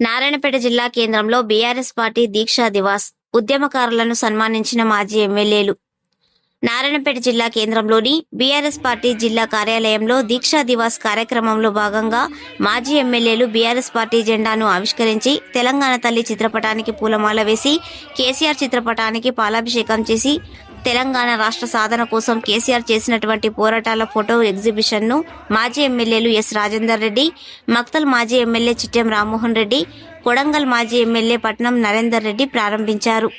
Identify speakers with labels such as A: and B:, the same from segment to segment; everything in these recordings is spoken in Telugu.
A: నారాయణపేట జిల్లా కేంద్రంలో బీఆర్ఎస్ పార్టీ దీక్షా దివాస్ ఉద్యమకారులను సన్మానించిన మాజీ ఎమ్మెల్యేలు. నారాయణపేట జిల్లా కేంద్రంలోని బీఆర్ఎస్ పార్టీ జిల్లా కార్యాలయంలో దీక్షా దివాస్ కార్యక్రమంలో భాగంగా మాజీ ఎమ్మెల్యేలు బీఆర్ఎస్ పార్టీ జెండాను ఆవిష్కరించి తెలంగాణ తల్లి చిత్రపటానికి పూలమాల వేసి కేసీఆర్ చిత్రపటానికి పాలాభిషేకం చేసి తెలంగాణ రాష్ట్ర సాధన కోసం కేసీఆర్ చేసినటువంటి పోరాటాల ఫోటో ఎగ్జిబిషన్ను మాజీ ఎమ్మెల్యేలు ఎస్ రాజేందర్ రెడ్డి మక్తల్ మాజీ ఎమ్మెల్యే చిట్టెం రామ్మోహన్ రెడ్డి కొడంగల్ మాజీ ఎమ్మెల్యే పట్నం నరేందర్ రెడ్డి ప్రారంభించారు.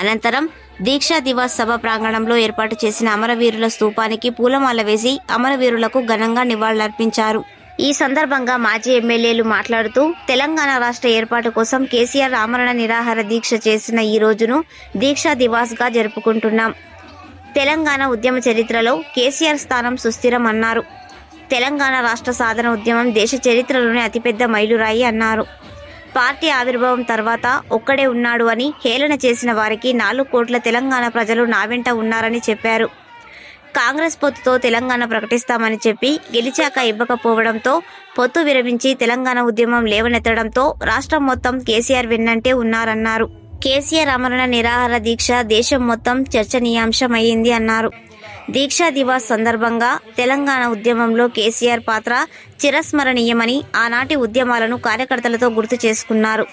A: అనంతరం దీక్షా దివాస్ సభ ప్రాంగణంలో ఏర్పాటు చేసిన అమరవీరుల స్తూపానికి పూలమాల వేసి అమరవీరులకు ఘనంగా నివాళులర్పించారు. ఈ సందర్భంగా మాజీ ఎమ్మెల్యేలు మాట్లాడుతూ తెలంగాణ రాష్ట్ర ఏర్పాటు కోసం కేసీఆర్ ఆమరణ నిరాహార దీక్ష చేసిన ఈ రోజును దీక్షా దివాస్గా జరుపుకుంటున్నాం. తెలంగాణ ఉద్యమ చరిత్రలో కేసీఆర్ స్థానం సుస్థిరం అన్నారు తెలంగాణ రాష్ట్ర సాధన ఉద్యమం దేశ చరిత్రలోనే అతిపెద్ద మైలురాయి అన్నారు. పార్టీ ఆవిర్భావం తర్వాత ఒక్కడే ఉన్నాడు అని హేళన చేసిన వారికి నాలుగు కోట్ల తెలంగాణ ప్రజలు నా వెంట ఉన్నారని చెప్పారు. కాంగ్రెస్ పొత్తుతో తెలంగాణ ప్రకటిస్తామని చెప్పి గెలిచాక ఇవ్వకపోవడంతో పొత్తు విరమించి తెలంగాణ ఉద్యమం లేవనెత్తడంతో రాష్ట్రం మొత్తం కేసీఆర్ వెన్నంటే ఉన్నారన్నారు. కేసీఆర్ అమరణ నిరాహార దీక్ష దేశం మొత్తం చర్చనీయాంశమయ్యింది అన్నారు. దీక్షా దివాస్ సందర్భంగా తెలంగాణ ఉద్యమంలో కేసీఆర్ పాత్ర చిరస్మరణీయమని ఆనాటి ఉద్యమాలను కార్యకర్తలతో గుర్తు చేసుకున్నారు.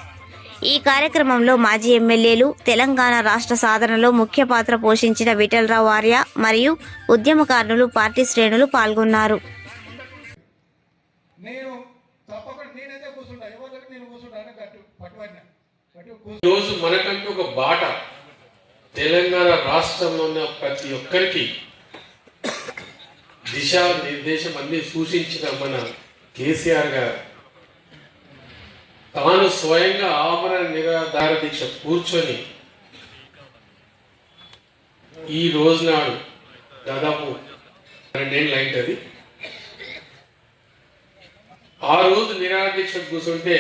A: ఈ కార్యక్రమంలో మాజీ ఎమ్మెల్యేలు తెలంగాణ రాష్ట్ర సాధనలో ముఖ్య పాత్ర పోషించిన విఠలరావు ఆర్య మరియు ఉద్యమకారులు పార్టీ శ్రేణులు పాల్గొన్నారు.
B: ఈరోజు మనకంటూ ఒక బాట. తెలంగాణ రాష్ట్రంలో ఉన్న ప్రతి ఒక్కరికి దిశ నిర్దేశం అన్ని సూచించిన మన కేసీఆర్ గారు తాను స్వయంగా ఆమరణ నిరాధార దీక్ష కూర్చొని ఈ రోజు నాడు దాదాపు రెండేళ్ళు అయింటది ఆ రోజు నిరాహార దీక్ష కూర్చుంటే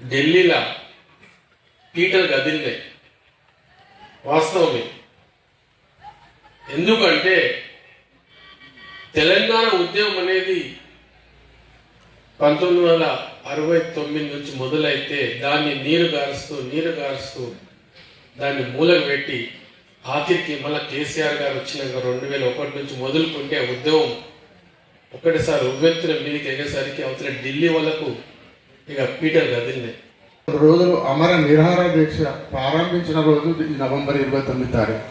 B: ఢిల్లీలో పీటలు కదిలినాయి వాస్తవమే. ఎందుకంటే తెలంగాణ ఉద్యమం అనేది పంతొమ్మిది వందల అరవై తొమ్మిది నుంచి మొదలైతే దాన్ని నీరు గారుస్తూ నీరు గారుస్తూ దాన్ని మూలకు పెట్టి ఆఖరికి మళ్ళీ కేసీఆర్ గారు వచ్చినాక రెండు వేల ఒకటి నుంచి మొదలుకుంటే ఉద్యమం ఒకటిసారి ఉవ్వెత్తుల మీదకి ఎగేసరికి అవతల ఢిల్లీ వాళ్ళకు ఇక పీటర్ కదిలినాయి.
C: రోజులు అమర నిరాహార దీక్ష ప్రారంభించిన రోజు నవంబర్ ఇరవై తొమ్మిది తారీఖు.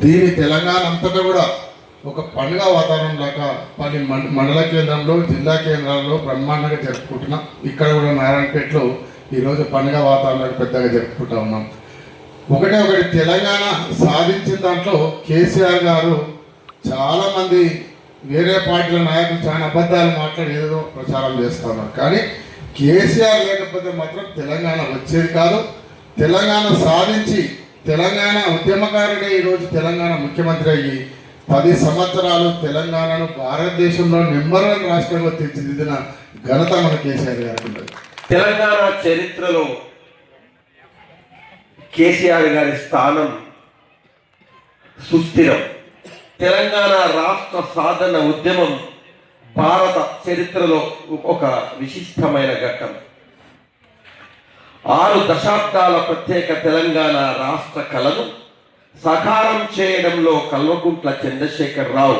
C: దీని తెలంగాణ అంతటా కూడా ఒక పండుగ వాతావరణం లాగా పది మండ- మండల కేంద్రంలో జిల్లా కేంద్రాల్లో బ్రహ్మాండంగా జరుపుకుంటున్నాం. ఇక్కడ కూడా నారాయణపేటలో ఈరోజు పండుగ వాతావరణం పెద్దగా జరుపుకుంటా ఉన్నాం. ఒకటే ఒకటి తెలంగాణ సాధించిన దాంట్లో కేసీఆర్ గారు చాలామంది వేరే పార్టీల నాయకులు చాలా అబద్ధాలు మాట్లాడి ఏదో ప్రచారం చేస్తున్నారు. కానీ కేసీఆర్ లేకపోతే మాత్రం తెలంగాణ వచ్చేది కాదు. తెలంగాణ సాధించి తెలంగాణ ఉద్యమకారుడే ఈరోజు తెలంగాణ ముఖ్యమంత్రి అయ్యి పది సంవత్సరాలు తెలంగాణను భారతదేశంలో నెంబర్ వన్ రాష్ట్రంగా తీర్చిదిద్దిన ఘనత మన కేసీఆర్ గారు
D: తెలంగాణ చరిత్రలో కేసీఆర్ గారి స్థానం సుస్థిరం. తెలంగాణ రాష్ట్ర సాధన ఉద్యమం భారత చరిత్రలో ఒక విశిష్టమైన ఘట్టం. ఆరు దశాబ్దాల ప్రత్యేక తెలంగాణ రాష్ట్ర కళను సకారం చేయడంలో కల్వకుంట్ల చంద్రశేఖర్ రావు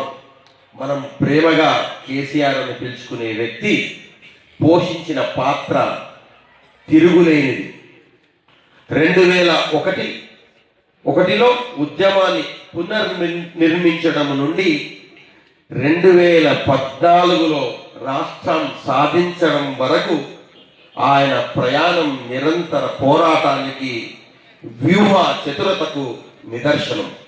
D: మనం ప్రేమగా కేసీఆర్ అని పిలుచుకునే వ్యక్తి పోషించిన పాత్ర తిరుగులేనిది. రెండు వేల ఒకటి ఒకటిలో ఉద్యమాన్ని పునర్నిర్మించడం నుండి రెండు వేల పద్నాలుగులో రాష్ట్రం సాధించడం వరకు ఆయన ప్రయాణం నిరంతర పోరాటానికి వ్యూహ చతురతకు நிதர்சனம்.